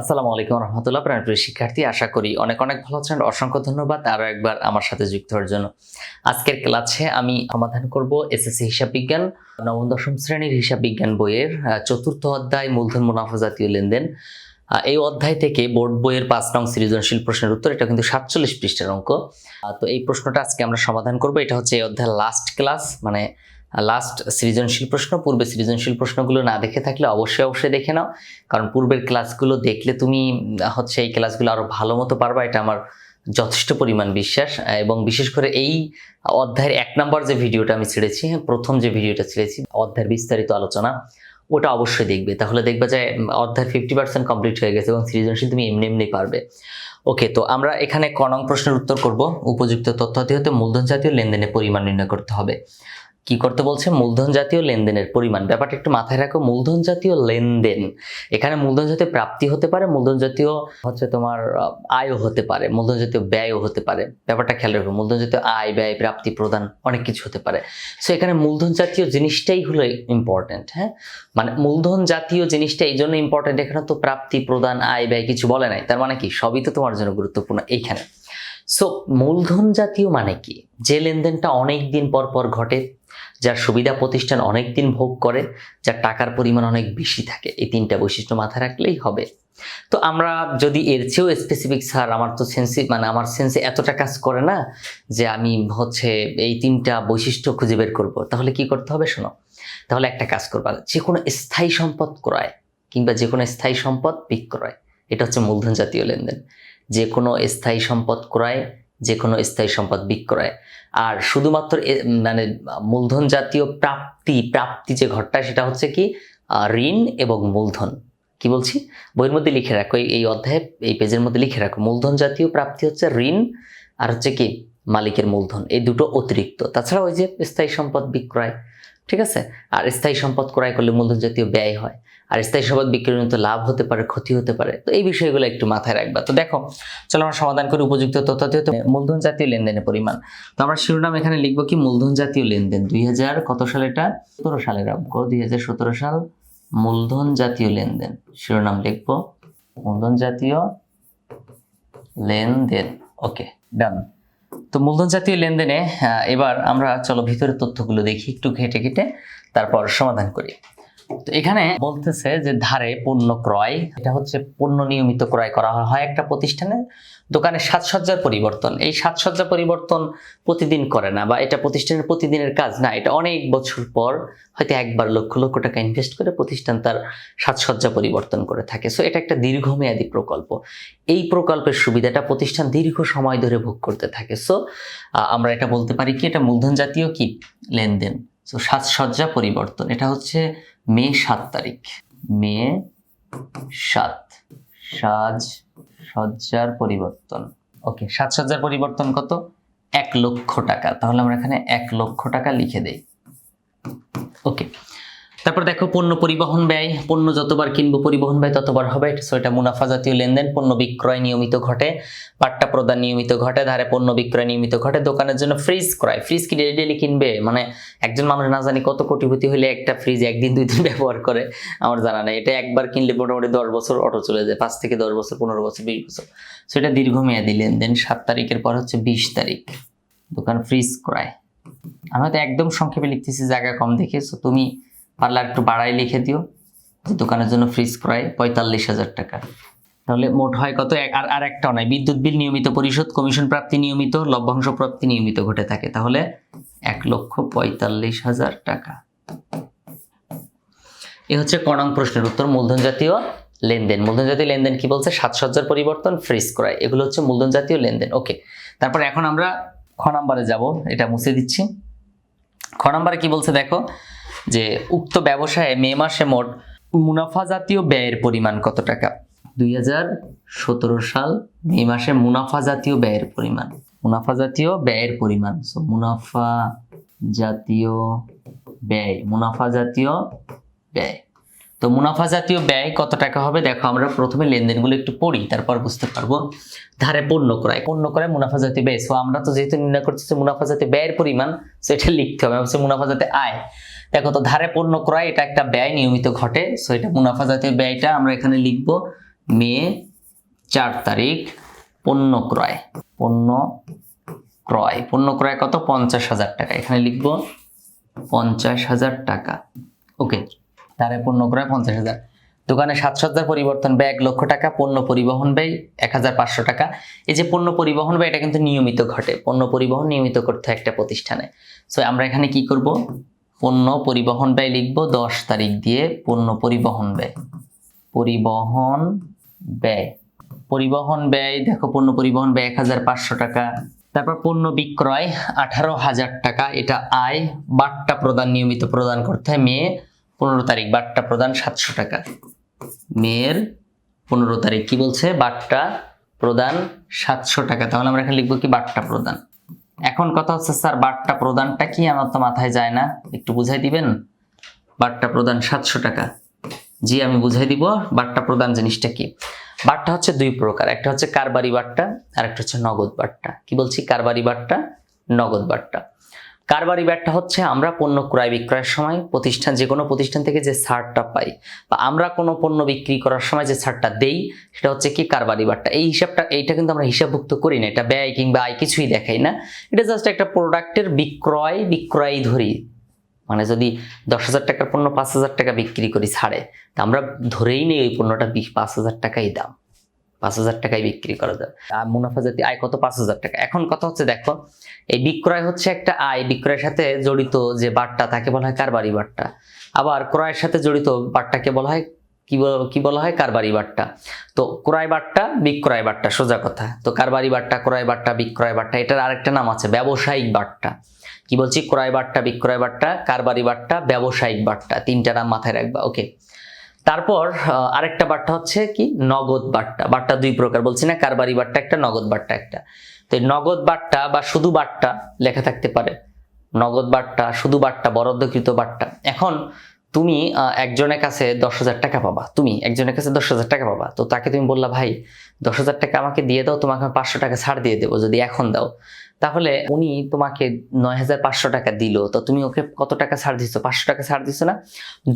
আসসালামু আলাইকুম রহমতুল্লাহ প্রাণপ্রিয় শিক্ষার্থী, আশা করি অনেক অনেক ভালো আছেন। অসংখ্য ধন্যবাদ আরও একবার আমার সাথে যুক্ত হওয়ার জন্য। আজকের ক্লাসে আমি সমাধান করব এসএসসি হিসাব বিজ্ঞান, নবম, দশম শ্রেণির হিসাব বিজ্ঞান বইয়ের চতুর্থ অধ্যায় মূলধন মুনাফা জাতীয় লেনদেন। এই অধ্যায় থেকে বোর্ড বইয়ের পাঁচ নং সৃজনশীল প্রশ্নের উত্তর, এটা কিন্তু সাতচল্লিশ পৃষ্ঠের অঙ্ক। তো এই প্রশ্নটা আজকে আমরা সমাধান করব। এটা হচ্ছে এই অধ্যায়ের লাস্ট ক্লাস মানে লাস্ট সৃজনশীল প্রশ্ন পূর্বে সৃজনশীল প্রশ্নগুলো না দেখে থাকলে অবশ্যই অবশ্যই দেখে নাও। কারণ পূর্বের ক্লাসগুলো দেখলে তুমি হচ্ছে এই ক্লাসগুলো আরও ভালো মতো পারবা এটা আমার যথেষ্ট পরিমাণ বিশ্বাস। এবং বিশেষ করে এই অধ্যায়ের এক নম্বর যে ভিডিওটা আমি ছেড়েছি হ্যাঁ, প্রথম যে ভিডিওটা ছেড়েছি অধ্যায়ের বিস্তারিত আলোচনা ওটা অবশ্যই দেখবে। তাহলে দেখবে যে অধ্যায় ফিফটি পার্সেন্ট কমপ্লিট হয়ে গেছে এবং সৃজনশীল তুমি এমনি এমনি পারবে। ওকে তো আমরা এখানে কনং প্রশ্নের উত্তর করব। উপযুক্ত তথ্যাদি হতে মূলধন জাতীয় লেনদেনের পরিমাণ নির্ণয় করতে হবে। কি করতে বলছে? মূলধন জাতীয় লেনদেনের পরিমাণ। ব্যাপারটা একটু মাথায় রাখো, মূলধন জাতীয় লেনদেন। এখানে মূলধন জাতীয় প্রাপ্তি হতে পারে, মূলধন জাতীয় হচ্ছে তোমার আয়ও হতে পারে, মূলধন জাতীয় ব্যয়ও হতে পারে। ব্যাপারটা খেয়াল রাখো, মূলধন জাতীয় আয়, ব্যয়, প্রাপ্তি, প্রদান অনেক কিছু হতে পারে। সো এখানে মূলধন জাতীয় জিনিসটাই হলো ইম্পর্টেন্ট হ্যাঁ? মানে মূলধন জাতীয় জিনিসটা এই জন্য ইম্পর্টেন্ট এখানে তো প্রাপ্তি, প্রদান, আয়, ব্যয় কিছু বলে নাই। তার মানে কি? সবই তো তোমার জন্য গুরুত্বপূর্ণ এইখানে। সো মূলধন জাতীয় মানে কি? যে লেনদেনটা অনেক দিন পর পর ঘটে, যার সুবিধা প্রতিষ্ঠান অনেক দিন ভোগ করে, যার টাকার পরিমাণ অনেক বেশি থাকে, এই তিনটা বৈশিষ্ট্য মাথায় রাখলেই হবে। তো আমরা যদি এর চেয়েও স্পেসিফিক স্যার, আমার তো সেন্সি মানে আমার সেন্সে এতটা কাজ করে না, যে আমি হচ্ছে এই তিনটা বৈশিষ্ট্য খুঁজে বের করব, তাহলে কি করতে হবে শোনো? তাহলে একটা কাজ করবা, যে কোনো স্থায়ী সম্পদ ক্রয় কিংবা যে কোনো স্থায়ী সম্পদ বিক্রয়, এটা হচ্ছে মূলধন জাতীয় লেনদেন। যে কোনো স্থায়ী সম্পদ ক্রয়, যে কোনো স্থায়ী সম্পদ বিক্রয়। আর শুধুমাত্র মানে মূলধন জাতীয় প্রাপ্তি প্রাপ্তি যে ঘরটা, সেটা হচ্ছে কি ঋণ এবং মূলধন। কি বলছি? বইয়ের মধ্যে লিখে রাখো এই অধ্যায়ে, এই পেজের মধ্যে লিখে রাখো। মূলধন জাতীয় প্রাপ্তি হচ্ছে ঋণ আর হচ্ছে কি, মালিকের মূলধন। এই দুটো অতিরিক্ত। তাছাড়া ওই যে স্থায়ী সম্পদ বিক্রয় ঠিক আছে? আর স্থায়ী সম্পদ ক্রয় করলে মূলধন জাতীয় ব্যয় হয়। আর স্থায়ী সম্পদ বিক্রয় তো লাভ হতে পারে, ক্ষতি হতে পারে। তো এই বিষয়গুলো একটু মাথায় রাখবা। তো দেখো, চলো আমরা সমাধান করি উপযুক্ত তথ্য দিয়ে মূলধন জাতীয় লেনদেনের পরিমাণ। তো আমরা শিরোনাম এখানে লিখব কি? মূলধন জাতীয় লেনদেন। দুই হাজার কত সাল এটা? সতেরো সালের অঙ্ক। দুই হাজার সতেরো সাল মূলধন জাতীয় লেনদেন। শিরোনাম লিখব। মূলধন জাতীয় লেনদেন। ওকে, ডান। তো মূলধন জাতীয় লেনদেনে এবার আমরা চলো ভিতরের তথ্যগুলো দেখি, একটু ঘেটে ঘেটে তারপর সমাধান করি। তো এখানে বলতেছে যে ধারে পণ্য ক্রয়, এটা হচ্ছে পণ্য নিয়মিত ক্রয় করা হয় একটা প্রতিষ্ঠানে। দোকানে সাজসজ্জার পরিবর্তন। এই সাজসজ্জা পরিবর্তন প্রতিদিন করে না বা এটা প্রতিষ্ঠানের প্রতিদিনের কাজ না, এটা অনেক বছর পর হয়তো একবার লক্ষ লক্ষ টাকা ইনভেস্ট করে প্রতিষ্ঠান তার সাজসজ্জা পরিবর্তন করে থাকে। সো এটা একটা দীর্ঘমেয়াদী প্রকল্প। এই প্রকল্পের সুবিধাটা প্রতিষ্ঠান দীর্ঘ সময় ধরে ভোগ করতে থাকে। সো আমরা এটা বলতে পারি কি, এটা মূলধন জাতীয় কি? লেনদেন। সো সাজসজ্জা পরিবর্তন। এটা হচ্ছে মে সাত তারিখ। মে সাত। সাজ সজ্জার পরিবর্তন। ওকে সাজসজ্জার পরিবর্তন কত? এক লক্ষ টাকা। তাহলে আমরা এখানে এক লক্ষ টাকা লিখে দেই। ওকে তারপর দেখো পণ্য পরিবহন ব্যয়। পণ্য যতবার কিনবো পরিবহন ব্যয় ততবার হবে। সো এটা মুনাফা জাতীয় লেনদেন, পণ্য বিক্রয় নিয়মিত ঘটে পাট্টা প্রদান নিয়মিত ঘটে, ধারে পণ্য বিক্রয় নিয়মিত ঘটে, দোকানের জন্য ফ্রিজ ক্রয়। ফ্রিজ কি ডেলি ডেলি কিনবে? মানে একজন মানুষ না জানি কত কোটিপতি হলে একটা ফ্রিজ একদিন, দুই দিন ব্যবহার করে, আমার জানা নেই। এটা একবার কিনলে মোটামুটি দশ বছর অটো চলে যায়, পাঁচ থেকে দশ বছর, পনেরো বছর, বিশ বছর। সো এটা দীর্ঘমেয়াদী লেনদেন। সাত তারিখের পর হচ্ছে বিশ তারিখ। দোকান ফ্রিজ ক্রয়। আমি তো একদম সংক্ষেপে লিখতেছি, জায়গা কম দেখে। সো তুমি পারলে একটু বাড়াই লিখে দিও। যে দোকানের জন্য ফ্রিজ ক্রয় পঁয়তাল্লিশ হাজার টাকা। তাহলে মোট হয় কত? আর আর একটাও নাই বিদ্যুৎ বিল নিয়মিত পরিশোধ কমিশন প্রাপ্তি নিয়মিত, লভ্যাংশ প্রাপ্তি নিয়মিত ঘটে থাকে। তাহলে এক লক্ষ পঁয়তাল্লিশ হাজার টাকা। এ হচ্ছে কণাং প্রশ্নের উত্তর। মূলধন জাতীয় লেনদেন। মূলধন জাতীয় লেনদেন কি বলছে? সাজসজ্জার পরিবর্তন ফ্রিজ ক্রয়। এগুলো হচ্ছে মূলধন জাতীয় লেনদেন। ওকে তারপর এখন আমরা খ নাম্বারে যাব। এটা মুছে দিচ্ছি। খ নাম্বারে কি বলছে? দেখো যে উক্ত ব্যবসায়ে মে মাসে মোট মুনাফা জাতীয় ব্যয়ের পরিমাণ কত টাকা? দুই হাজার সতেরো সাল মে মাসে মুনাফা জাতীয় ব্যয়ের পরিমাণ। মুনাফা জাতীয় ব্যয়ের পরিমাণ। সো মুনাফা জাতীয় ব্যয়, মুনাফা জাতীয় ব্যয়। তো মুনাফা জাতীয় ব্যয় কত টাকা হবে? দেখো, আমরা প্রথমে লেনদেনগুলো একটু পড়ি, তারপর বুঝতে পারব। ধারে পণ্য ক্রয়। পণ্য ক্রয়, মুনাফা জাতীয় ব্যয়। সো আমরা তো যেহেতু নির্ণয় করতেছি মুনাফা জাতীয় ব্যয়ের পরিমাণ, সেটা লিখতে হবে। মুনাফা জাতীয় আয়। দেখো তো, ধারে পণ্য ক্রয়, এটা একটা ব্যয় নিয়মিত ঘটে। সো এটা মুনাফা জাতীয় ব্যয়টা আমরা এখানে লিখব মে চার তারিখ, পণ্য ক্রয় পণ্য ক্রয়। পণ্য ক্রয় কত? পঞ্চাশ হাজার টাকা। এখানে লিখব পঞ্চাশ হাজার টাকা। ওকে, ধারে পণ্য ক্রয় পঞ্চাশ হাজার। দোকানে সাজসজ্জার পরিবর্তন ব্যয় এক লক্ষ টাকা, পণ্য পরিবহন ব্যয় এক হাজার পাঁচশো টাকা। এই যে পণ্য পরিবহন ব্যয়, এটা কিন্তু নিয়মিত ঘটে। পণ্য পরিবহন নিয়মিত করতে একটা প্রতিষ্ঠানে। সো আমরা এখানে কি করব? পণ্য পরিবহন ব্যয় লিখব দশ তারিখ দিয়ে পণ্য পরিবহন ব্যয়। পরিবহন ব্যয়। পরিবহন ব্যয়, দেখো পণ্য পরিবহন ব্যয় এক হাজার পাঁচশো টাকা। তারপর পণ্য বিক্রয় আঠারো হাজার টাকা, এটা আয়, বাট্টা প্রদান, নিয়মিত প্রদান করতে হয়। মে পনেরো তারিখ, বাট্টা প্রদান সাতশো টাকা। মেয়ের পনেরো তারিখ কি বলছে? বাট্টা প্রদান সাতশো টাকা। তাহলে আমরা এখানে লিখব কি? বাট্টা প্রদান। এখন কথা হচ্ছে, স্যার বাট্টা প্রদানটা কি? আমার তো মাথায় যায় না। একটু বুঝাই দিবেন? বাট্টা প্রদান সাতশো টাকা। জি, আমি বুঝাই দিব বাট্টা প্রদান জিনিসটা কি? বাট্টা হচ্ছে দুই প্রকার, একটা হচ্ছে কারবারি বাট্টা আর একটা হচ্ছে নগদ বাট্টা কি বলছি? কারবারি বাট্টা নগদ বাট্টা কারবারি বাট্টা হচ্ছে আমরা পণ্য ক্রয় বিক্রয়ের সময় প্রতিষ্ঠান, যে কোনো প্রতিষ্ঠান থেকে যে ছাড়টা পাই বা আমরা কোনো পণ্য বিক্রি করার সময় যে ছাড়টা দেই, সেটা হচ্ছে কি কারবারি বাট্টা এই হিসাবটা, এইটা কিন্তু আমরা হিসাবভুক্ত করি না, এটা ব্যয় কিংবা আয় কিছুই দেখাই না। এটা জাস্ট একটা প্রোডাক্টের বিক্রয় বিক্রয় ধরি। মানে যদি দশ হাজার টাকার পণ্য পাঁচ হাজার টাকা বিক্রি করি ছাড়ে, তা আমরা ধরেই নেই ওই পণ্যটা পাঁচ হাজার টাকাই দাম। পাঁচ হাজার টাকায় বিক্রি করা যায় আর মুনাফা জাতি আয় কত? পাঁচ হাজার টাকা। এখন কথা হচ্ছে, দেখো, এই বিক্রয় হচ্ছে একটা আয়। বিক্রয়ের সাথে জড়িত যে বাট্টা তাকে বলা হয় কারবারি বাট্টা আবার ক্রয়ের সাথে জড়িত বাট্টাকে বলা হয়, কি কি বলা হয়? কারবারি বাট্টা তো ক্রয় বাট্টা বিক্রয় বাট্টা সোজা কথা। তো কারবারি বাট্টা ক্রয় বাট্টা বিক্রয় বাট্টা এটার আরেকটা নাম আছে, ব্যবসায়িক বাট্টা কি বলছি? ক্রয় বাট্টা বিক্রয় বাট্টা কারবারি বাট্টা ব্যবসায়িক বাট্টা তিনটা নাম মাথায় রাখবা, ওকে? তারপর আরেকটা বাট্টা হচ্ছে কি? নগদ বাট্টা বাট্টা দুই প্রকার, বলছি না কারবারি বাট্টা একটা, নগদ বাট্টা একটা। তো নগদ বাট্টা বা শুধু বাট্টা লেখা থাকতে পারে। নগদ বাট্টা শুধু বাট্টা বরাদ্দকৃত বাট্টা এখন তুমি একজনের কাছে দশ হাজার টাকা পাবা। তুমি একজনের কাছে দশ হাজার টাকা পাবা। তো তাকে তুমি বললা, ভাই, দশ হাজার টাকা আমাকে দিয়ে দাও, তোমাকে পাঁচশো টাকা ছাড় দিয়ে দেবো, যদি এখন দাও। তাহলে উনি তোমাকে নয় হাজার পাঁচশো টাকা দিল, তো তুমি ওকে কত টাকা ছাড় দিছো? পাঁচশো টাকা ছাড় দিছো না?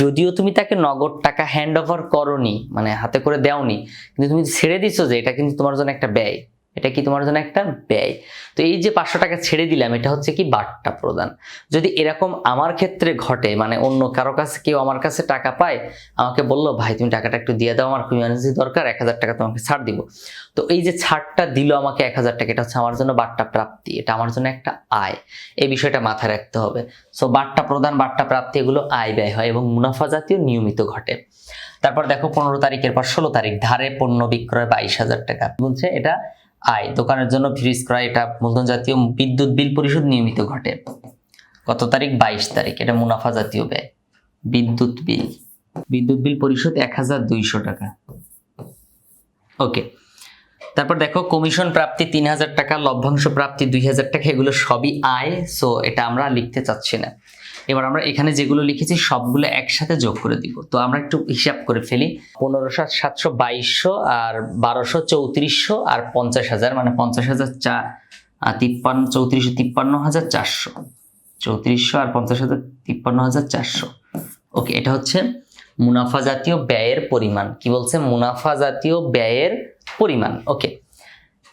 যদিও তুমি তাকে নগদ টাকা হ্যান্ড ওভার করনি মানে হাতে করে দেওনি, কিন্তু তুমি ছেড়ে দিছো যে এটা কিন্তু তোমার জন্য একটা ব্যয়। এটা কি তোমার জন্য একটা ব্যয়? তো এই যে পাঁচশো টাকা ছেড়ে দিলাম, এটা হচ্ছে কি বাট্টা প্রদান। যদি এরকম আমার ক্ষেত্রে ঘটে মানে অন্য কারও কাছে কেউ আমার কাছে টাকা পায়, আমাকে বলল, ভাই, তুমি টাকাটা একটু দিয়ে দাও, আমার ইমার্জেন্সি দরকার, এক হাজার টাকা তোমাকে ছাড় দিব। তো এই যে ছাড়টা দিল আমাকে এক হাজার টাকা, এটা হচ্ছে আমার জন্য বাট্টা প্রাপ্তি, এটা আমার জন্য একটা আয়। এই বিষয়টা মাথায় রাখতে হবে। সো বাট্টা প্রদান, বাট্টা প্রাপ্তি, এগুলো আয় ব্যয় হয় এবং মুনাফা জাতীয় নিয়মিত ঘটে। তারপর দেখো, পনেরো তারিখের পর ষোলো তারিখ, ধারে পণ্য বিক্রয় বাইশ হাজার টাকা। বলছে এটা আয়, দোকানের জন্য ফ্রিজ, ক্রয়, এটা মূলধন জাতীয় বিদ্যুৎ বিল পরিশোধ নিয়মিত ঘটে। কত তারিখ? বাইশ তারিখ, এটা মুনাফা জাতীয় ব্যয়। বিদ্যুৎ বিল। বিদ্যুৎ বিল পরিশোধ এক হাজার দুইশো টাকা। ওকে, তারপর দেখো, কমিশন প্রাপ্তি তিন হাজার টাকা, লভ্যাংশ প্রাপ্তি দুই হাজার টাকা, এগুলো সবই আয় সো এটা আমরা লিখতে চাচ্ছি না। এবার আমরা এখানে যেগুলো লিখেছি, সবগুলো একসাথে যোগ করে দিব। তো আমরা একটু হিসাব করে ফেলি। পনেরোশো সাতশো বাইশশো আর বারোশো চৌত্রিশশো আর পঞ্চাশ হাজার মানে পঞ্চাশ হাজার চা তিপ্পান্ন, চৌত্রিশশো তিপ্পান্ন হাজার চারশো। চৌত্রিশশো আর পঞ্চাশ হাজার তিপ্পান্ন হাজার চারশো। ওকে, এটা হচ্ছে মুনাফা জাতীয় ব্যয়ের পরিমাণ। কি বলছে? মুনাফা জাতীয় ব্যয়ের পরিমাণ। ওকে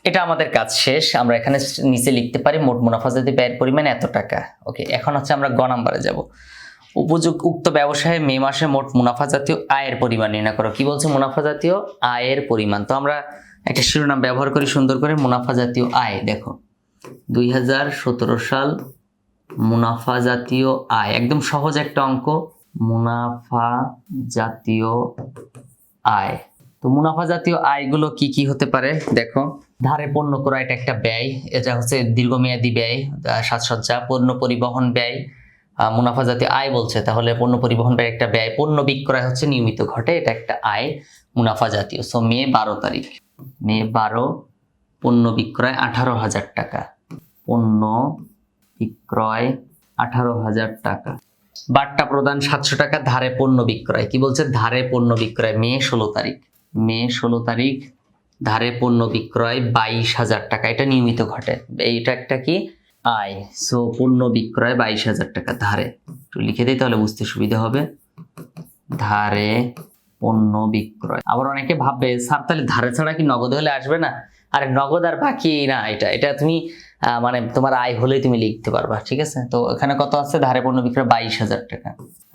এটা আমাদের কাজ শেষ। আমরা এখানে নিচে লিখতে পারি, মোট মুনাফা জাতীয় ব্যয়ের পরিমাণ এত টাকা। ওকে এখন হচ্ছে আমরা গ নাম্বারে যাব। উপযুক্ত উক্ত ব্যবসায়ে মে মাসে মোট মুনাফা জাতীয় আয়ের পরিমাণ নির্ণয় করো। কি বলছে মুনাফা জাতীয় আয়ের পরিমাণ? তো আমরা একটা শিরোনাম ব্যবহার করি সুন্দর করে, মুনাফা জাতীয় আয়। দেখো, দুই হাজার সতেরো সাল মুনাফা জাতীয় আয়, একদম সহজ একটা অঙ্ক। মুনাফা জাতীয় আয়। তো মুনাফা জাতীয় আয়গুলো কি কি হতে পারে? দেখো ধারে পণ্য ক্রয় এটা একটা ব্যয়, এটা হচ্ছে দীর্ঘমেয়াদী ব্যয় সাজসজ্জা, পণ্য পরিবহন ব্যয় মুনাফা জাতীয় আয় বলছে। তাহলে পণ্য পরিবহন ব্যয় একটা ব্যয়, পণ্য বিক্রয় হচ্ছে নিয়মিত ঘটে, এটা একটা আয়, মুনাফা জাতীয়। সো মে বারো তারিখ। মে বারো, পণ্য বিক্রয় আঠারো হাজার টাকা। পণ্য বিক্রয় আঠারো হাজার টাকা। বাট্টা প্রদান সাতশো টাকা, ধারে পণ্য বিক্রয়। কি বলছে? ধারে পণ্য বিক্রয় মে ষোলো তারিখ। মে ষোলো তারিখ ধারে পণ্য বিক্রয় বাইশ হাজার টাকা। এটা নিয়মিত ঘটে। এইটা একটা কি? আয়। সো পণ্য বিক্রয় বাইশ হাজার টাকা ধারে। একটু লিখে দিই তাহলে বুঝতে সুবিধা হবে। ধারে পণ্য বিক্রয়। আবার অনেকে ভাববে, স্যার, তাহলে ধারে ছাড়া কি নগদ হলে আসবে না? আরে, নগদ আর বাকি না এটা। এটা তুমি মানে তোমার আয় হলেই তুমি লিখতে পারবা, ঠিক আছে? তো এখানে কত আছে? ধারে পণ্য বিক্রয় বাইশ হাজার টাকা।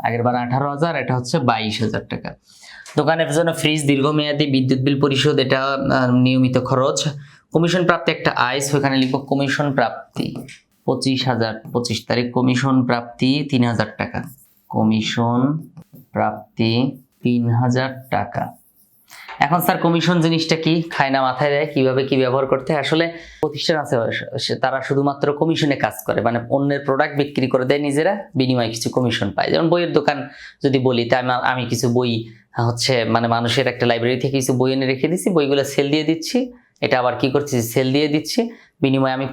আগের বার আঠারো হাজার, এটা হচ্ছে বাইশ হাজার টাকা। দোকানের জন্য ফ্রিজ দীর্ঘমেয়াদী বিদ্যুৎ বিল পরিশোধ, এটা নিয়মিত খরচ। কমিশন প্রাপ্তি একটা আয় ওখানে লিখব কমিশন প্রাপ্তি। পঁচিশ হাজার, পঁচিশ তারিখ কমিশন প্রাপ্তি তিন হাজার টাকা। কমিশন প্রাপ্তি তিন হাজার টাকা। এখন স্যার কমিশন জিনিসটা কি? খায় না, মাথায় দেয়, কীভাবে কি ব্যবহার করতে? আসলে প্রতিষ্ঠান আছে তারা শুধুমাত্র কমিশনে কাজ করে মানে অন্যের প্রোডাক্ট বিক্রি করে দেয় নিজেরা, বিনিময়ে কিছু কমিশন পায়। যেমন বইয়ের দোকান যদি বলি তাই আমি কিছু বই হচ্ছে মানে মানুষের একটা লাইব্রেরি থেকে কিছু বই এনে রেখে দিচ্ছি বইগুলো সেল দিয়ে দিচ্ছি। এটা আবার কি করছি সেল দিয়ে দিচ্ছি। বিনিময়ে আমি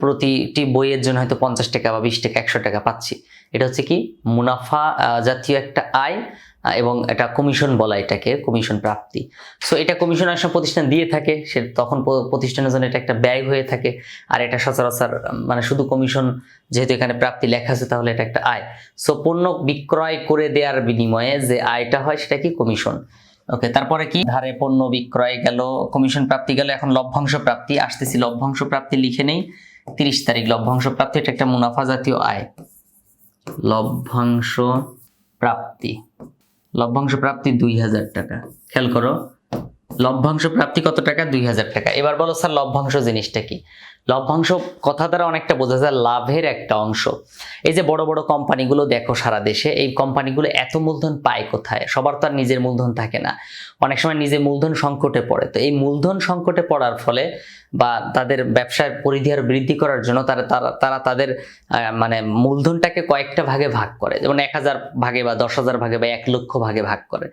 প্রতিটি বইয়ের জন্য হয়তো পঞ্চাশ টাকা বা বিশ টাকা, একশো টাকা পাচ্ছি। এটা হচ্ছে কি মুনাফা জাতীয় একটা আয় এবং এটা কমিশন বলা এটাকে, কমিশন প্রাপ্তি। সো এটা কমিশন আসলে প্রতিষ্ঠান দিয়ে থাকে, সে তখন প্রতিষ্ঠানের জন্য এটা একটা ব্যয় হয়ে থাকে, আর এটা সচরাচর মানে শুধু কমিশন যেহেতু এখানে প্রাপ্তি লেখা আছে, তাহলে এটা একটা আয়। সো পণ্য বিক্রয় করে দেওয়ার বিনিময়ে যে আয়টা হয়, সেটা কি কমিশন? ওকে তারপরে কি? ধারে পণ্য বিক্রয় গেল, কমিশন প্রাপ্তি গেল, এখন লভ্যাংশ প্রাপ্তি, আসতেছি লভ্যাংশ প্রাপ্তি লিখে নেই, তিরিশ তারিখ লভ্যাংশ প্রাপ্তি, এটা একটা মুনাফা জাতীয় আয়। লভ্যাংশ প্রাপ্তি। লভ্যাংশ প্রাপ্তি দুই হাজার টাকা। খেয়াল করো, লভ্যাংশ প্রাপ্তি কত টাকা? দুই হাজার টাকা। এবার বলো স্যার, লভ্যাংশ জিনিসটা কি? লভ্যাংশ কথা দ্বারা অনেকটা বোঝা যায় লাভের একটা অংশ। এই যে বড় বড় কোম্পানিগুলো দেখো সারা দেশে, এই কোম্পানিগুলো এত মূলধন পায় কোথায়? সবার তো আর নিজের মূলধন থাকে না। অনেক সময় নিজের মূলধন সংকটে পড়ে। তো এই মূলধন সংকটে পড়ার ফলে বা তাদের ব্যবসার পরিধি আর বৃদ্ধি করার জন্য তারা তারা তারা তাদের মানে মূলধনটাকে কয়েকটা ভাগে ভাগ করে। যেমন এক হাজার ভাগে বা দশ হাজার ভাগে বা এক লক্ষ ভাগে ভাগ করে।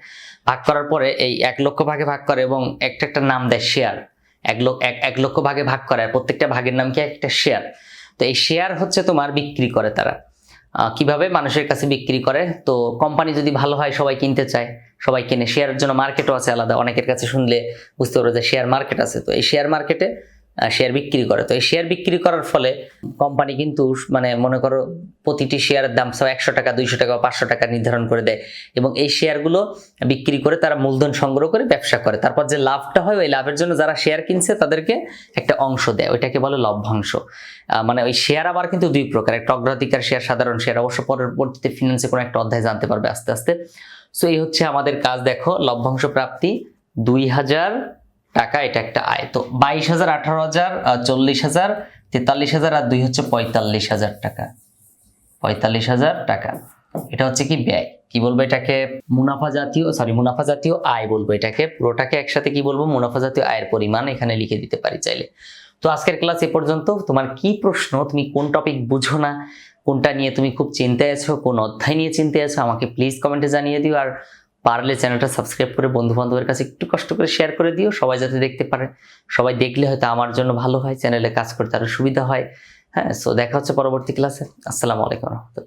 ভাগ করার পরে এই এক লক্ষ ভাগে ভাগ করে এবং একটা একটা নাম দেয় শেয়ার এক লক্ষ এক লক্ষ ভাগে ভাগ করে আর প্রত্যেকটা ভাগের নাম কি? একটা শেয়ার তো এই শেয়ার হচ্ছে তোমার বিক্রি করে তারা। কীভাবে মানুষের কাছে বিক্রি করে? তো কোম্পানি যদি ভালো হয়, সবাই কিনতে চায়। সবাই কিনে। শেয়ারের জন্য মার্কেটও আছে আলাদা। অনেকের কাছে শুনলে বুঝতে পারো যে শেয়ার মার্কেট আছে। তো এই শেয়ার মার্কেটে শেয়ার বিক্রি করে। তো এই শেয়ার বিক্রি করার ফলে কোম্পানি কিন্তু মানে মনে করো প্রতিটি শেয়ারের দাম সব একশো টাকা, দুইশো টাকা পাঁচশো টাকা নির্ধারণ করে দেয় এবং এই শেয়ারগুলো বিক্রি করে তারা মূলধন সংগ্রহ করে ব্যবসা করে। তারপর যে লাভটা হয় ওই লাভের জন্য যারা শেয়ার কিনছে তাদেরকে একটা অংশ দেয়, ওইটাকে বলে লভ্যাংশ। মানে ওই শেয়ার আবার কিন্তু দুই প্রকার, একটা অগ্রাধিকার শেয়ার সাধারণ শেয়ার অবশ্য পরবর্তীতে ফিনান্সে কোনো একটা অধ্যায় জানতে পারবে আস্তে আস্তে। সো এই হচ্ছে আমাদের কাজ, দেখো, লভ্যাংশ প্রাপ্তি দুই হাজার টাকা, এটা একটা আয়। তো বাইশ হাজার, আঠারো হাজার চল্লিশ হাজার, তেতাল্লিশ হাজার আর দুই হচ্ছে পঁয়তাল্লিশ হাজার টাকা। পঁয়তাল্লিশ হাজার টাকা। এটা হচ্ছে কি ব্যয়? কি বলব এটাকে? মুনাফা জাতীয় সরি মুনাফা জাতীয় আয় বলব এটাকে। পুরোটাকে একসাথে কি বলব? মুনাফা জাতীয় আয়ের পরিমাণ এখানে লিখে দিতে পারি চাইলে। তো আজকের ক্লাস এ পর্যন্ত, তোমার কি প্রশ্ন? তুমি কোন টপিক বুঝো না? কোনটা নিয়ে তুমি খুব চিন্তায় আছো? কোন অধ্যায় নিয়ে চিন্তায় আছো? আমাকে প্লিজ কমেন্টে জানিয়ে দিও। আর পারলে চ্যানেলটা সাবস্ক্রাইব করে বন্ধু বান্ধবের কাছে একটু কষ্ট করে শেয়ার করে দিও। সবাই যাতে দেখতে পারে, সবাই দেখলে হয়তো আমার জন্য ভালো হয়, চ্যানেলে কাজ করতে আরও সুবিধা হয়। হ্যাঁ সো দেখা হচ্ছে পরবর্তী ক্লাসে আসসালামু আলাইকুম